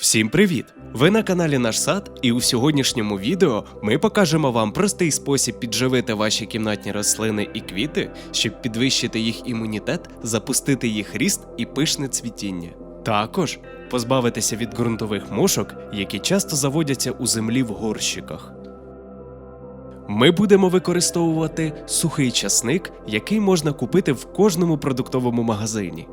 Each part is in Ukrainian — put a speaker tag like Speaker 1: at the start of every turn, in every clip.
Speaker 1: Всім привіт! Ви на каналі Наш Сад, і у сьогоднішньому відео ми покажемо вам простий спосіб підживити ваші кімнатні рослини і квіти, щоб підвищити їх імунітет, запустити їх ріст і пишне цвітіння. Також позбавитися від ґрунтових мушок, які часто заводяться у землі в горщиках. Ми будемо використовувати сухий часник, який можна купити в кожному продуктовому магазині.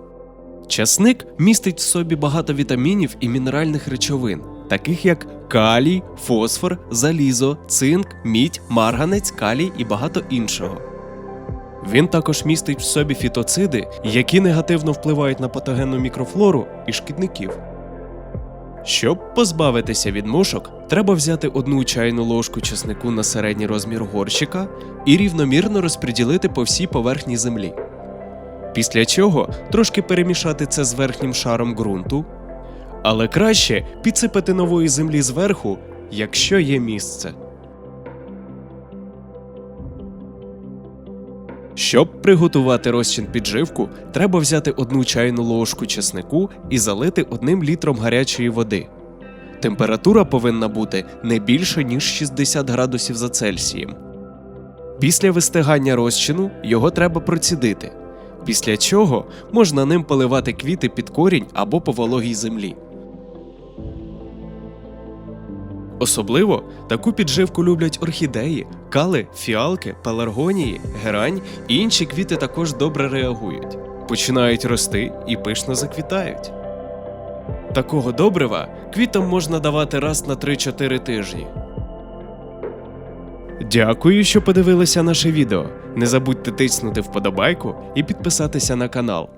Speaker 1: Часник містить в собі багато вітамінів і мінеральних речовин, таких як калій, фосфор, залізо, цинк, мідь, марганець, калій і багато іншого. Він також містить в собі фітоциди, які негативно впливають на патогенну мікрофлору і шкідників. Щоб позбавитися від мушок, треба взяти одну чайну ложку чеснику на середній розмір горщика і рівномірно розподілити по всій поверхні землі. Після чого трошки перемішати це з верхнім шаром ґрунту, але краще підсипати нової землі зверху, якщо є місце. Щоб приготувати розчин підживку, треба взяти одну чайну ложку чеснику і залити одним літром гарячої води. Температура повинна бути не більше ніж 60 градусів за Цельсієм. Після вистигання розчину його треба процідити, після чого можна ним поливати квіти під корінь або по вологій землі. Особливо таку підживку люблять орхідеї, кали, фіалки, пеларгонії, герань і інші квіти також добре реагують, починають рости і пишно заквітають. Такого добрива квітам можна давати раз на 3-4 тижні. Дякую, що подивилися наше відео. Не забудьте тиснути вподобайку і підписатися на канал.